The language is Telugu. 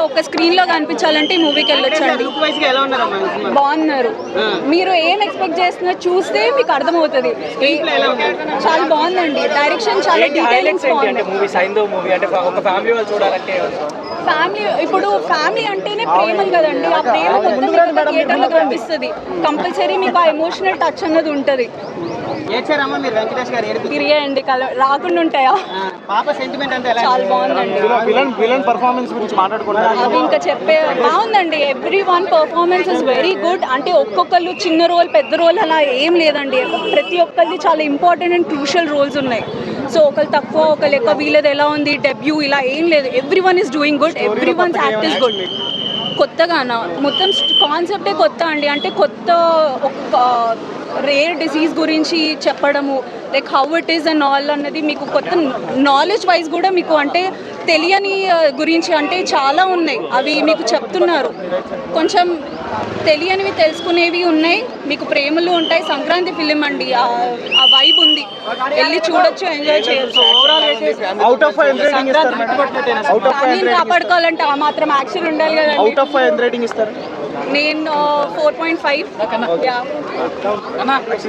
ఒక స్క్రీన్లో కనిపించాలంటే ఈ మూవీకి వెళ్ళొచ్చండి. బాగున్నారు. మీరు ఏం ఎక్స్పెక్ట్ చేస్తున్నారు చూస్తే మీకు అర్థమవుతుంది. చాలా బాగుందండి. డైరెక్షన్ చాలా డీటెయిలింగ్స్ హైలైట్స్ ఏంటి అంటే బాగుంది మూవీ సైందో మూవీ అంటే ఒక ఫ్యామిలీ వాళ్ళు చూడాలంటే ఫ్యామిలీ ఇప్పుడు ఫ్యామిలీ అంటేనే ప్రేమలు కదండి. ఆ ప్రేమ మొత్తం థియేటర్లో కనిపిస్తుంది. కంపల్సరీ మీకు ఆ ఎమోషనల్ టచ్ అన్నది ఉంటది. ఏడ్చారమ్మా మీరు వెంకటేష్ గారు? ఏడిపి తిరిగేయండి కల రాకుండా ఉంటాయా? ఆ, పాప సెంటిమెంట్ అంటే ఎలా చాలా బాగుందండి. విలన్ విలన్ పర్ఫార్మెన్స్ గురించి మాట్లాడుకున్నారు అవి ఇంకా చెప్పే బాగుందండి. Every one performance is very good అంటే ఒక్కొక్కళ్ళు చిన్న రోల్ పెద్ద రోల్ అలా ఏం లేదండి. ప్రతి ఒక్కరిది చాలా ఇంపార్టెంట్ అండ్ క్రూషియల్ రోల్స్ ఉన్నాయి. సో ఒకళ్ళు తక్కువ ఒకళ్ళు ఎక్కువ. వీళ్ళది ఎలా ఉంది? డెబ్యూ ఇలా ఏం లేదు. Every one is doing good every one's act is good కొత్తగానా? మొత్తం కాన్సెప్టే కొత్త అండి. అంటే కొత్త ఒక రేర్ డిసీజ్ గురించి చెప్పడము like how it is and all అన్నది మీకు కొత్త నాలెడ్జ్ వైజ్ కూడా మీకు అంటే తెలియని గురించి అంటే చాలా ఉన్నాయి. అవి మీకు చెప్తున్నారు. కొంచెం తెలియనివి తెలుసుకునేవి ఉన్నాయి. మీకు ప్రేమలు ఉంటాయి. సంక్రాంతి ఫిలిం అండి. ఆ వైబ్ ఉంది. వెళ్ళి చూడొచ్చు ఎంజాయ్ చేయొచ్చు. అవుట్ ఆఫ్ కాపాడుకోవాలంటే ఆ మాత్రం యాక్షన్ ఉండాలి అవుట్ ఆఫ్ ఇస్తారు? నేను ఫోర్ పాయింట్ ఫైవ్